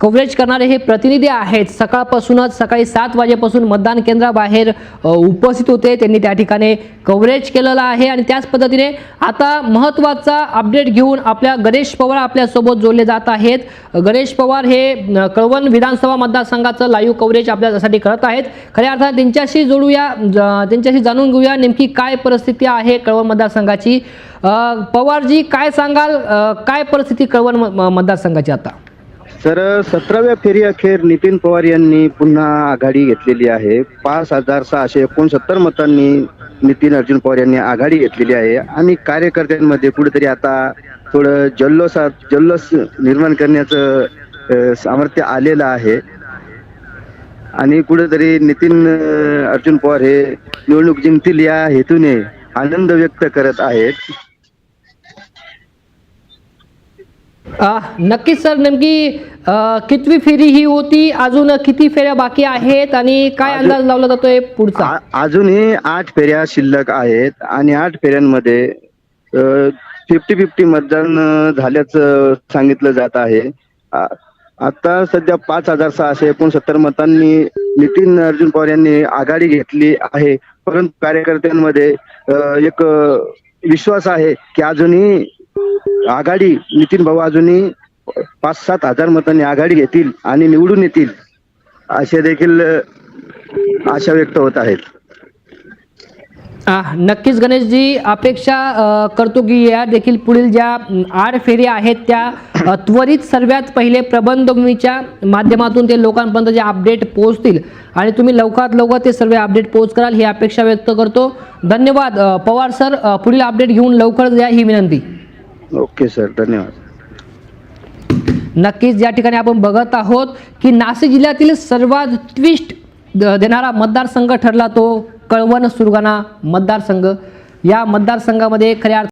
Coverage करणारे हे प्रतिनिधी आहेत. सकाळपासूनच सकाळी सात वाजेपासून मतदान केंद्राबाहेर उपस्थित होते. त्यांनी त्या ठिकाणी कव्हरेज केलेलं आहे आणि त्याच पद्धतीने आता महत्त्वाचा अपडेट घेऊन आपल्या गणेश पवार आपल्यासोबत जोडले जात आहेत. गणेश पवार हे कळवण विधानसभा मतदारसंघाचं लाईव्ह कव्हरेज आपल्यासाठी करत आहेत. खऱ्या अर्थात त्यांच्याशी जोडूया ज- त्यांच्याशी जाणून घेऊया नेमकी काय परिस्थिती आहे कळवण मतदारसंघाची. पवारजी काय सांगाल? काय परिस्थिती कळवण म- मतदारसंघाची आता? सर सतराव्या फेरी अखेर नितीन पवार यांनी पुन्हा आघाडी घेतलेली आहे. पाच हजार सहाशे एकोणसत्तर मतांनी नितीन अर्जुन पवार यांनी आघाडी घेतलेली आहे आणि कार्यकर्त्यांमध्ये कुठेतरी आता थोडं जल्लोषात जल्लोष निर्माण करण्याचं सामर्थ्य आलेलं आहे. आणि कुठेतरी नितीन अर्जुन पवार हे निवडणूक जिंकतील या हेतूने आनंद व्यक्त करत आहेत. नक्कीच सर नेमकी कितवी फेरी ही होती? अजून किती फेऱ्या बाकी आहेत? आणि काय अंदाज लावला जातोय पुढचा? अजूनही आठ फेऱ्या शिल्लक आहेत आणि आठ फेऱ्यांमध्ये फिफ्टी फिफ्टी मतदान झाल्याचं सांगितलं जात आहे. आता सध्या पाच हजार सहाशे एकोणसत्तर मतांनी नितीन अर्जुन पवार यांनी आघाडी घेतली आहे. परंतु कार्यकर्त्यांमध्ये एक विश्वास आहे की अजूनही आघाडी नितीन भाऊ अजूनही पाच सात हजार मतांनी आघाडी घेतील आणि निवडून येतील असे देखील आशा व्यक्त होत आहेत. नक्कीच गणेशजी अपेक्षा करतो की या देखील पुढील ज्या आठ फेरी आहेत त्या त्वरित सर्वात पहिले प्रबंधभूमीच्या माध्यमातून ते लोकांपर्यंत जे अपडेट पोहोचतील आणि तुम्ही लवकरात लवकर ते सर्व अपडेट पोहोच कराल ही अपेक्षा व्यक्त करतो. धन्यवाद पवार सर पुढील अपडेट घेऊन लवकरच या ही विनंती. ओके सर धन्यवाद. नक्कीच या ठिकाणी आपण बघत आहोत की नाशिक जिल्ह्यातील सर्वात ट्विस्ट द- देणारा मतदारसंघ ठरला तो कळवण सुरगाणा मतदारसंघ. या मतदारसंघामध्ये खऱ्या